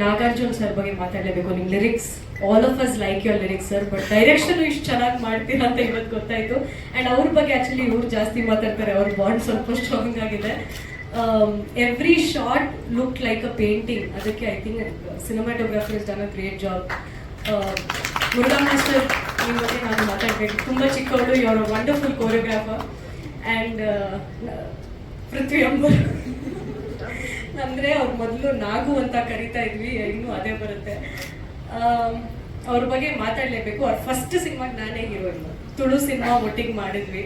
Nagarjun sir ಬಗ್ಗೆ ಮಾತಾಡಲೇಬೇಕು. ನಿಮ್ lyrics all of us like your lyrics sir but direction ಇಷ್ಟು ಚೆನ್ನಾಗಿ ಮಾಡ್ತೀರಾ ಅಂತ ಇವತ್ತು ಗೊತ್ತಾಯ್ತು. ಅಂಡ್ ಅವ್ರ ಬಗ್ಗೆ ಆಕ್ಚುಲಿ ಇವ್ರು ಜಾಸ್ತಿ ಮಾತಾಡ್ತಾರೆ. ಅವ್ರ ಬಾಂಡ್ ಸ್ವಲ್ಪ ಸ್ಟ್ರಾಂಗ್ ಆಗಿದೆ. Every shot look like a painting ಅದಕ್ಕೆ I think cinematographer is done a great job Muruga master ನಿಮ್ಮ ಬಗ್ಗೆ ನಾನು ಮಾತಾಡಬೇಕು. ತುಂಬ ಚಿಕ್ಕವರು ಇವರ wonderful choreographer and Prithvi Ambar ಅಂದ್ರೆ ಅವ್ರು ಮೊದಲು ನಾಗು ಅಂತ ಕರಿತಾ ಇದ್ವಿ, ಇನ್ನು ಅದೇ ಬರುತ್ತೆ. ಅವ್ರ ಬಗ್ಗೆ ಮಾತಾಡ್ಲೇಬೇಕು. ಅವ್ರ ಫಸ್ಟ್ ಸಿನಿಮಾಗೆ ನಾನೇ ಹೀರೋಯಿನ್ ತುಳು ಸಿನಿಮಾ ಒಟ್ಟಿಗೆ ಮಾಡಿದ್ವಿ.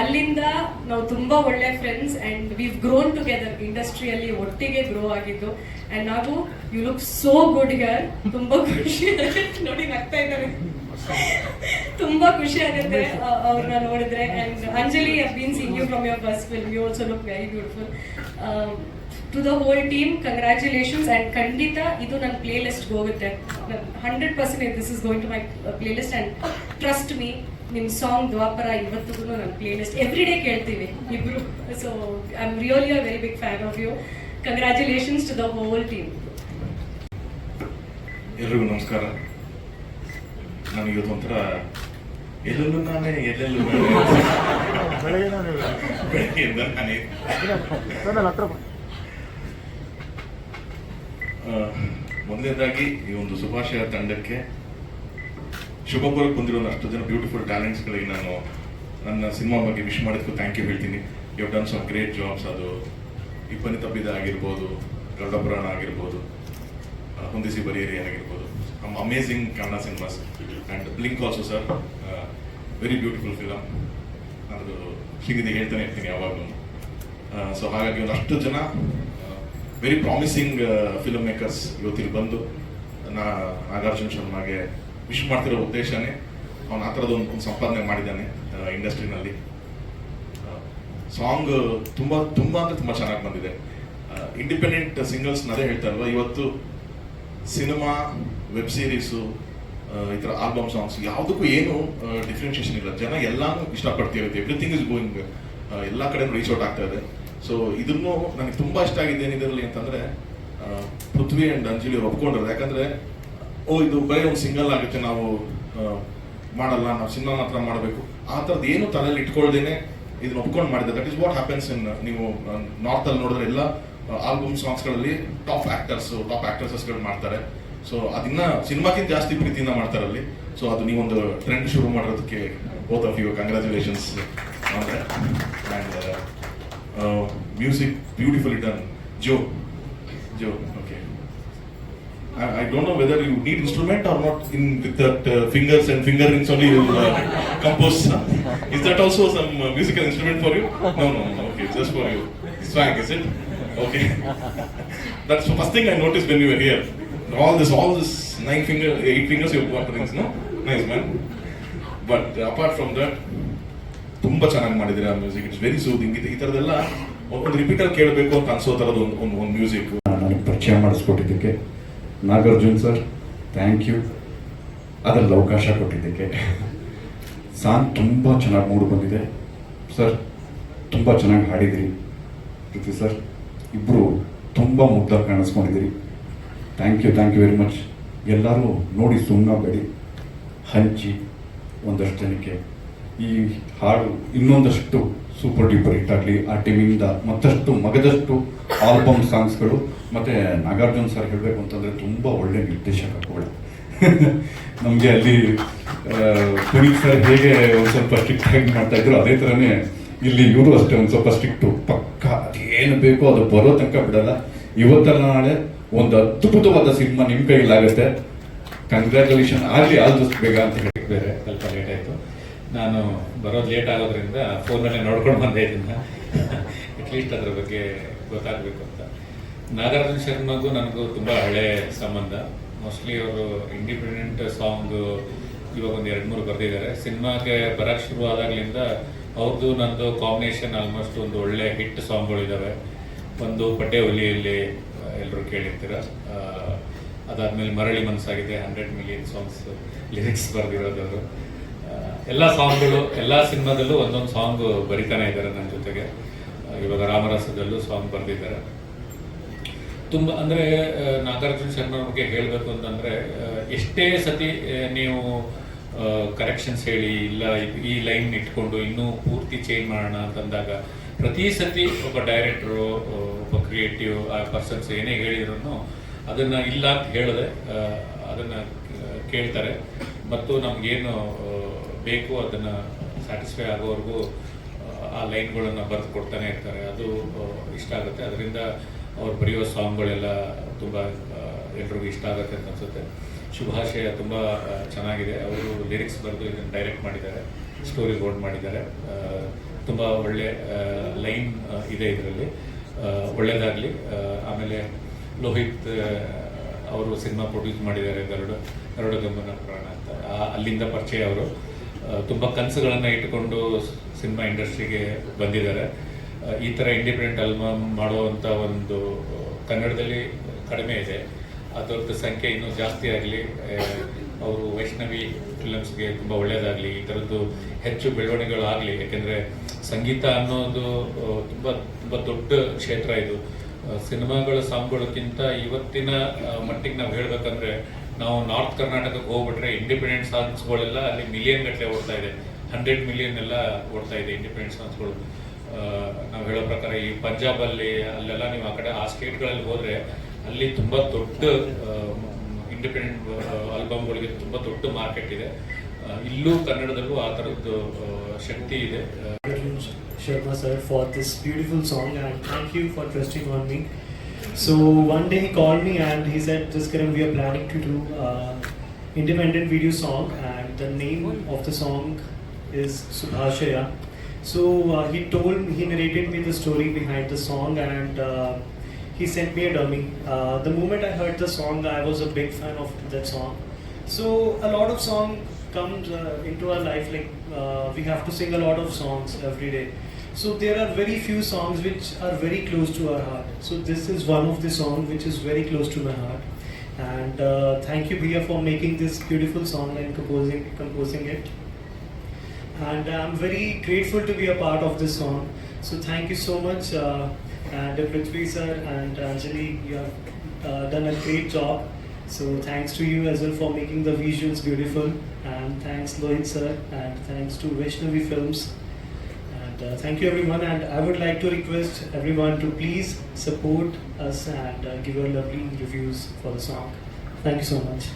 ಅಲ್ಲಿಂದ ನಾವು ತುಂಬಾ ಒಳ್ಳೆ friends and we grown together ಇಂಡಸ್ಟ್ರಿಯಲ್ಲಿ ಒಟ್ಟಿಗೆ ಗ್ರೋ ಆಗಿದ್ದು. ಅಂಡ್ ನಾವು you look so good here ತುಂಬಾ ಖುಷಿ. ನೋಡಿ, ನಗ್ತಾ ಇದ್ದಾರೆ. ತುಂಬಾ ಖುಷಿ ಆಗುತ್ತೆ ಅವ್ರನ್ನ ನೋಡಿದ್ರೆ. And Anjali have been sing you from your first film you also look very beautiful to the whole team congratulations and ಖಂಡಿತ ಇದು ನನ್ನ ಪ್ಲೇ ಲಿಸ್ಟ್ ಹೋಗುತ್ತೆ hundred percent this is going to my playlist and trust me ನಿಮ್ಮ song Dwapara ಇವತ್ತಿಗೂ ನನ್ನ playlist every day ಕೇಳ್ತೀವಿ ಇಬ್ರು. So I am really a very big fan of you congratulations to the whole team ಎಲ್ರಿಗೂ ನಮಸ್ಕಾರ. ನನಗೆ ಒಂಥರ ಎಲ್ಲೆಲ್ಲೂ ನಾನೇ ಎಲ್ಲೆಲ್ಲೂ ಬೆಳಗ್ಗೆ ನಾನು ಬೆಳಗ್ಗೆಯಿಂದ ನಾನೇ ಸರ್ ಹತ್ರ ಬಾ. ಆ, ಮೊದಲನೇದಾಗಿ ಈ ಒಂದು ಶುಭಾಶಯ ತಂಡಕ್ಕೆ ಕೋರಕ್ಕೆ ಬಂದಿರೋ ಅಷ್ಟು ಜನ ಬ್ಯೂಟಿಫುಲ್ ಟ್ಯಾಲೆಂಟ್ಸ್ಗಳಿಗೆ ನಾನು ನನ್ನ ಸಿನಿಮಾ ಬಗ್ಗೆ ವಿಶ್ ಮಾಡಿದ್ಕು ಥ್ಯಾಂಕ್ ಯು ಹೇಳ್ತೀನಿ. You done some great jobs ಅದು ಇಬ್ಬನಿ ತಬ್ಬಿದ ಆಗಿರ್ಬೋದು, ಗರುಡಪುರಾಣ ಆಗಿರ್ಬೋದು ಹೊಂದಿಸಿ ಬರಿಯರಿ ಆಗಿರ್ಬೋದು. ನಮ್ಮ amazing Kannada cinemas and blink also sir very beautiful film ಅದು ಹೀಗಿದೆ ಹೇಳ್ತಾನೆ ಇರ್ತೀನಿ ಯಾವಾಗಲೂ. ಸೊ ಹಾಗಾಗಿ ಒಂದಷ್ಟು ಜನ ವೆರಿ ಪ್ರಾಮಿಸಿಂಗ್ ಫಿಲ್ಮ್ ಮೇಕರ್ಸ್ ಇವತ್ತಿಗೆ ಬಂದು ನಾ ನಾಗಾರ್ಜುನ ಶರ್ಮಾಗೆ ವಿಶ್ ಮಾಡ್ತಿರೋ ಉದ್ದೇಶನೇ ಅವನು ಆ ಒಂದು ಸಂಪಾದನೆ ಮಾಡಿದ್ದಾನೆ ಇಂಡಸ್ಟ್ರಿನಲ್ಲಿ. ಸಾಂಗ್ ತುಂಬ ತುಂಬ ಅಂದ್ರೆ ತುಂಬ ಚೆನ್ನಾಗಿ ಬಂದಿದೆ. ಇಂಡಿಪೆಂಡೆಂಟ್ ಸಿಂಗಲ್ಸ್ ಅದೇ ಹೇಳ್ತಾ ಇಲ್ವಾ ಇವತ್ತು ಸಿನಿಮಾ ವೆಬ್ ಸೀರೀಸು ಈ ಥರ ಆಲ್ಬಮ್ ಸಾಂಗ್ಸ್ ಯಾವುದಕ್ಕೂ ಏನು ಡಿಫ್ರೆನ್ಷಿಯೇಷನ್ ಇಲ್ಲ. ಜನ ಎಲ್ಲಾನು ಇಷ್ಟಪಡ್ತಿರುತ್ತೆ. ಎವ್ರಿಥಿಂಗ್ ಇಸ್ ಗೋಯಿಂಗ್ ಎಲ್ಲ ಕಡೆ ರೀಚ್ ಔಟ್ ಆಗ್ತಾ ಇದೆ. ಸೊ ಇದನ್ನು ನನಗೆ ತುಂಬಾ ಇಷ್ಟ ಆಗಿದೆ ಏನಿದರಲ್ಲಿ ಅಂತಂದ್ರೆ ಪೃಥ್ವಿ ಅಂಡ್ ಅಂಜಲಿ ಅವ್ರು ಒಪ್ಕೊಂಡ್ರು. ಯಾಕಂದ್ರೆ ಓ ಇದು ಬರೀ ಒಂದು ಸಿಂಗಲ್ ಆಗುತ್ತೆ ನಾವು ಮಾಡಲ್ಲ ನಾವು ಸಿನಿಮಾ ಮಾತ್ರ ಮಾಡಬೇಕು. ಆ ಥರದ್ದು ಏನು ತಲೆಯಲ್ಲಿ ಇಟ್ಕೊಳ್ದೇನೆ ಇದನ್ನ ಒಪ್ಕೊಂಡು ಮಾಡಿದೆ. That is what happens in ನೀವು ನಾರ್ತ್ ಅಲ್ಲಿ ನೋಡಿದ್ರೆ ಎಲ್ಲ ಆಲ್ಬಮ್ ಸಾಂಗ್ಸ್ಗಳಲ್ಲಿ ಟಾಪ್ ಆಕ್ಟರ್ಸ್ ಟಾಪ್ ಆಕ್ಟ್ರೆಸಸ್ಗಳು ಮಾಡ್ತಾರೆ. ಸೊ ಅದನ್ನ ಸಿನಿಮಾಕ್ಕಿಂತ ಜಾಸ್ತಿ ಪ್ರೀತಿಯಿಂದ ಮಾಡ್ತಾರೆ ಅಲ್ಲಿ. ಸೊ ಅದು ನೀವೊಂದು ಟ್ರೆಂಡ್ ಶುರು ಮಾಡೋದಕ್ಕೆ ಬೋತ್ ಆಫ್ ಯು ಕಂಗ್ರ್ಯಾಚುಲೇಷನ್ಸ್ ಅಂದ್ರೆ and Uh, music beautifully done. Joe. Joe, okay. I, I, don't know whether you need instrument or not in with that uh, fingers and finger rings only you uh, compose. Is that also some uh, musical instrument for you? No, no, no, okay, just for you. Swag, is it? Okay. That's the first thing I noticed when you were here. All this, all this nine finger, eight fingers you have got rings, no? Nice man. But uh, apart from that, ತುಂಬಾ ಚೆನ್ನಾಗಿ ಮಾಡಿದ್ರೆ ಆ music it's very soothing ಈ ಥರದೆಲ್ಲ ಒಂದು repeater ಕೇಳಬೇಕು ಅಂತ ಅನ್ಸೋ ಥರದ ಒಂದು ಒಂದು ಒಂದು ಮ್ಯೂಸಿಕ್ ನನಗೆ ಪರಿಚಯ ಮಾಡಿಸ್ಕೊಟ್ಟಿದ್ದಕ್ಕೆ ನಾಗಾರ್ಜುನ್ ಸರ್ ಥ್ಯಾಂಕ್ ಯು ಅದರಲ್ಲಿ ಅವಕಾಶ ಕೊಟ್ಟಿದ್ದಕ್ಕೆ. ಸಾಂಗ್ ತುಂಬ ಚೆನ್ನಾಗಿ ಮೂಡ್ ಬಂದಿದೆ. ಸರ್ ತುಂಬ ಚೆನ್ನಾಗಿ ಹಾಡಿದಿರಿ. ಪ್ರೀತಿ ಸರ್ ಇಬ್ಬರು ತುಂಬ ಮುದ್ದಾಗಿ ಕಾಣಿಸ್ಕೊಂಡಿದ್ದೀರಿ. Thank you thank you very much ಎಲ್ಲರೂ ನೋಡಿ ಸುಮ್ಮನೆ ಹಂಚಿ ಒಂದಷ್ಟು ಜನಕ್ಕೆ ಈ ಹಾಡು ಇನ್ನೊಂದಷ್ಟು ಸೂಪರ್ ಡೂಪರ್ ಹಿಟ್ ಆಗಲಿ, ಆ ಟೀಮಿಂದ ಮತ್ತಷ್ಟು ಮಗದಷ್ಟು ಆಲ್ಬಮ್ ಸಾಂಗ್ಸ್ಗಳು ಮತ್ತು ನಾಗಾರ್ಜುನ್ ಸರ್ ಹೇಳಬೇಕು ಅಂತಂದರೆ ತುಂಬ ಒಳ್ಳೆ ನಿರ್ದೇಶಕ ಕೂಡ. ನಮಗೆ ಅಲ್ಲಿ ಪುನೀತ್ ಸರ್ ಹೇಗೆ ಒಂದು ಸ್ವಲ್ಪ ಸ್ಟ್ರಿಕ್ಟ್ ಮಾಡ್ತಾ ಇದ್ರು, ಅದೇ ಥರನೇ ಇಲ್ಲಿ ಇವರು ಅಷ್ಟೇ ಒಂದು ಸ್ವಲ್ಪ ಸ್ಟ್ರಿಕ್ಟು ಪಕ್ಕ ಅದೇನು ಬೇಕೋ ಅದು ಬರೋ ತನಕ ಬಿಡಲ್ಲ. ಇವತ್ತಲ್ಲ ನಾಳೆ ಒಂದು ಅದ್ಭುತವಾದ ಸಿನಿಮಾ ನಿಮ್ಮ ಕೈಲಾಗುತ್ತೆ ಕಂಗ್ರ್ಯಾಚುಲೇಷನ್ ಆಗಲಿ ಆದಷ್ಟು ಬೇಗ ಅಂತ ಹೇಳಿ ಬೇರೆ ನಾನು ಬರೋದು ಲೇಟ್ ಆಗೋದ್ರಿಂದ ಫೋನಲ್ಲೇ ನೋಡ್ಕೊಂಡು ಬಂದೆ ಇದನ್ನ ಅಟ್ಲೀಸ್ಟ್ ಅದ್ರ ಬಗ್ಗೆ ಗೊತ್ತಾಗಬೇಕು ಅಂತ. ನಾಗಾರ್ಜುನ ಶರ್ಮಗೂ ನನಗೂ ತುಂಬ ಹಳೆ ಸಂಬಂಧ. ಮೋಸ್ಟ್ಲಿ ಅವರು ಇಂಡಿಪೆಂಡೆಂಟ್ ಸಾಂಗ್ ಇವಾಗ ಒಂದು ಎರಡು ಮೂರು ಬರೆದಿದ್ದಾರೆ. ಸಿನಿಮಾಗೆ ಬರಕ್ ಶುರು ಆದಾಗಲಿಂದ ಅವ್ರದ್ದು ನಂದು ಕಾಂಬಿನೇಷನ್ ಆಲ್ಮೋಸ್ಟ್ ಒಂದು ಒಳ್ಳೆ ಹಿಟ್ ಸಾಂಗ್ಗಳಿದ್ದಾವೆ ಒಂದು ಪಟ್ಟೆ ಒಲಿಯಲ್ಲಿ ಎಲ್ಲರೂ ಕೇಳಿರ್ತೀರ. ಅದಾದ್ಮೇಲೆ Marali Manasagide hundred million songs lyrics ಬರೆದಿರೋದವರು ಎಲ್ಲ ಸಾಂಗ್ಗಳು, ಎಲ್ಲ ಸಿನಿಮಾದಲ್ಲೂ ಒಂದೊಂದು ಸಾಂಗ್ ಬರಿತಾನೆ ಇದ್ದಾರೆ ನನ್ನ ಜೊತೆಗೆ. ಇವಾಗ ರಾಮರಸದಲ್ಲೂ ಸಾಂಗ್ ಬರೆದಿದ್ದಾರೆ. ತುಂಬ ಅಂದರೆ ನಾಗಾರ್ಜುನ ಶರ್ಮ ಬಗ್ಗೆ ಹೇಳಬೇಕು ಅಂತಂದರೆ ಎಷ್ಟೇ ಸತಿ ನೀವು ಕರೆಕ್ಷನ್ಸ್ ಹೇಳಿ, ಇಲ್ಲ ಈ ಲೈನ್ ಇಟ್ಕೊಂಡು ಇನ್ನೂ ಪೂರ್ತಿ ಚೇಂಜ್ ಮಾಡೋಣ ಅಂತಂದಾಗ, ಪ್ರತಿ ಸತಿ ಒಬ್ಬ ಡೈರೆಕ್ಟ್ರು ಒಬ್ಬ ಕ್ರಿಯೇಟಿವ್ ಆ ಪರ್ಸನ್ಸ್ ಏನೇ ಹೇಳಿದ್ರು ಅದನ್ನು ಇಲ್ಲ ಅಂತ ಹೇಳಿದೆ ಅದನ್ನು ಕೇಳ್ತಾರೆ. ಮತ್ತು ನಮಗೇನು ಬೇಕು, ಅದನ್ನು ಸ್ಯಾಟಿಸ್ಫೈ ಆಗೋವರೆಗೂ, ಆ ಲೈನ್ಗಳನ್ನು ಬರೆದು ಕೊಡ್ತಾನೆ ಇರ್ತಾರೆ. ಅದು ಇಷ್ಟ ಆಗುತ್ತೆ. ಅದರಿಂದ ಅವ್ರು ಬರೆಯೋ ಸಾಂಗ್ಗಳೆಲ್ಲ ತುಂಬ ಎಲ್ರಿಗೂ ಇಷ್ಟ ಆಗುತ್ತೆ ಅಂತ ಅನ್ಸುತ್ತೆ. ಶುಭಾಶಯ ತುಂಬ ಚೆನ್ನಾಗಿದೆ. ಅವರು ಲಿರಿಕ್ಸ್ ಬರೆದು ಇದನ್ನು ಡೈರೆಕ್ಟ್ ಮಾಡಿದ್ದಾರೆ. ಸ್ಟೋರಿ ಬೋರ್ಡ್ ಮಾಡಿದ್ದಾರೆ. ತುಂಬ ಒಳ್ಳೆ ಲೈನ್ ಇದೆ ಇದರಲ್ಲಿ. ಒಳ್ಳೆಯದಾಗಲಿ ಆಮೇಲೆ ಲೋಹಿತ್ ಅವರು ಸಿನಿಮಾ ಪ್ರೊಡ್ಯೂಸ್ ಮಾಡಿದ್ದಾರೆ ಗರುಡ ಗರುಡ ಗಮನ ಪ್ರಾಣ ಅಂತ. ಅಲ್ಲಿಂದ ಪರಿಚಯ ಅವರು. ತುಂಬ ಕನಸುಗಳನ್ನು ಇಟ್ಟುಕೊಂಡು ಸಿನಿಮಾ ಇಂಡಸ್ಟ್ರಿಗೆ ಬಂದಿದ್ದಾರೆ. ಈ ಥರ ಇಂಡಿಪೆಂಡೆಂಟ್ ಆಲ್ಬಮ್ ಮಾಡುವಂಥ ಒಂದು ಕನ್ನಡದಲ್ಲಿ ಕಡಿಮೆ ಇದೆ. ಅದರದ್ದು ಸಂಖ್ಯೆ ಇನ್ನೂ ಜಾಸ್ತಿ ಆಗಲಿ ಅವರು ವೈಷ್ಣವಿ ಫಿಲಮ್ಸ್ಗೆ ತುಂಬ ಒಳ್ಳೆಯದಾಗಲಿ ಈ ಥರದ್ದು ಹೆಚ್ಚು ಬೆಳವಣಿಗೆಗಳಾಗಲಿ ಯಾಕೆಂದರೆ ಸಂಗೀತ ಅನ್ನೋದು ತುಂಬ ತುಂಬ ದೊಡ್ಡ ಕ್ಷೇತ್ರ ಇದು. ಸಿನಿಮಾಗಳ ಸಾಂಗ್ಗಳಕ್ಕಿಂತ ಇವತ್ತಿನ ಮಟ್ಟಿಗೆ ನಾವು ಹೇಳ್ಬೇಕಂದ್ರೆ ನಾವು ನಾರ್ತ್ ಕರ್ನಾಟಕಕ್ಕೆ ಹೋಗ್ಬಿಟ್ರೆ ಇಂಡಿಪೆಂಡೆಂಟ್ ಸಾಂಗ್ಸ್ಗಳೆಲ್ಲ ಅಲ್ಲಿ ಮಿಲಿಯನ್ ಗಟ್ಟಲೆ ಓಡ್ತಾ ಇದೆ. ಹಂಡ್ರೆಡ್ ಮಿಲಿಯನ್ ಎಲ್ಲ ಓಡ್ತಾ ಇದೆ ಇಂಡಿಪೆಂಡೆಂಟ್ ಸಾಂಗ್ಸ್ಗಳು ನಾವು ಹೇಳೋ ಪ್ರಕಾರ ಈ ಪಂಜಾಬಲ್ಲಿ, ಅಲ್ಲೆಲ್ಲ ನೀವು ಆ ಕಡೆ ಆ ಸ್ಟೇಟ್ಗಳಲ್ಲಿ ಹೋದ್ರೆ ಅಲ್ಲಿ ತುಂಬ ದೊಡ್ಡ ಇಂಡಿಪೆಂಡೆಂಟ್ ಆಲ್ಬಮ್ಗಳಿಗೆ ತುಂಬ ದೊಡ್ಡ ಮಾರ್ಕೆಟ್ ಇದೆ. ಇಲ್ಲೂ ಕನ್ನಡದಲ್ಲೂ ಆ ಥರದ್ದು ಶಕ್ತಿ ಇದೆ. Sharma sir for this beautiful song and thank you for trusting on me. So one day he called me and he said, Jaskaran, we are planning to do uh, independent video song and the name of the song is Subhashaya. So uh, he told me, he narrated me the story behind the song and uh, he sent me a dummy. Uh, the moment I heard the song, I was a big fan of that song. So a lot of song comes uh, into our life like uh, we have to sing a lot of songs every day. So there are very few songs which are very close to our heart. So this is one of the songs which is very close to my heart. And uh, thank you, Bia, for making this beautiful song and composing composing it. And I'm very grateful to be a part of this song. So thank you so much, uh, and Prithvi sir and Anjali, you have uh, done a great job. So thanks to you as well for making the visuals beautiful, and thanks Lohit sir, and thanks to Vaishnavi Films. And uh, thank you everyone. And I would like to request everyone to please support us and uh, give your lovely reviews for the song. Thank you so much.